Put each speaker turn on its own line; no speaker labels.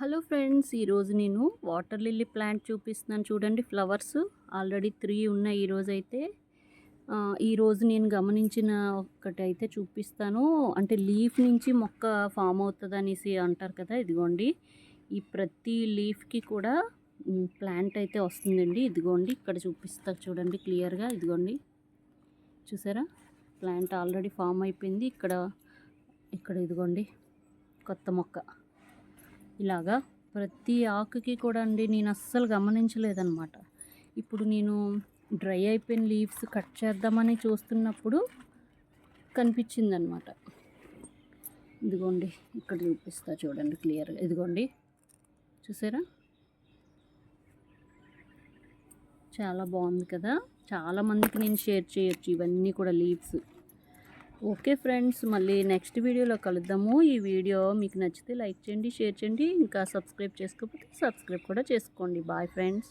Hello friends ఈరోజు నేను water lily plant చూపిస్తున్నాను. చూడండి ఫ్లవర్స్ ఆల్రెడీ త్రీ ఉన్నాయి ఈరోజు అయితే. ఈరోజు నేను గమనించిన ఒకటైతే చూపిస్తాను. అంటే లీఫ్ నుంచి మొక్క ఫామ్ అవుతుంది అనేసి అంటారు కదా ఇదిగోండి. ఈ ప్రతి లీఫ్కి కూడా ప్లాంట్ అయితే వస్తుందండి. ఇదిగోండి ఇక్కడ చూపిస్తా చూడండి క్లియర్గా. ఇదిగోండి. చూసారా? ప్లాంట్ ఆల్రెడీ ఫామ్ అయిపోయింది. ఇక్కడ ఇక్కడ ఇదిగోండి కొత్త మొక్క. ఇలాగా ప్రతి ఆకుకి కూడా అండి నేను అస్సలు గమనించలేదన్నమాట. ఇప్పుడు నేను డ్రై అయిపోయిన లీవ్స్ కట్ చేద్దామని చూస్తున్నప్పుడు కనిపించిందనమాట ఇదిగోండి ఇక్కడ చూపిస్తా చూడండి క్లియర్గా. ఇదిగోండి చూసారా? చాలా బాగుంది కదా. చాలా మందికి నేను షేర్ చేయొచ్చు ఇవన్నీ కూడా లీవ్స్. ఓకే ఫ్రెండ్స్ మళ్ళీ నెక్స్ట్ వీడియోలో కలుద్దాము. ఈ వీడియో మీకు నచ్చితే లైక్ చేయండి షేర్ చేయండి. ఇంకా సబ్స్క్రైబ్ చేసుకోకపోతే సబ్స్క్రైబ్ కూడా చేసుకోండి. Bye friends.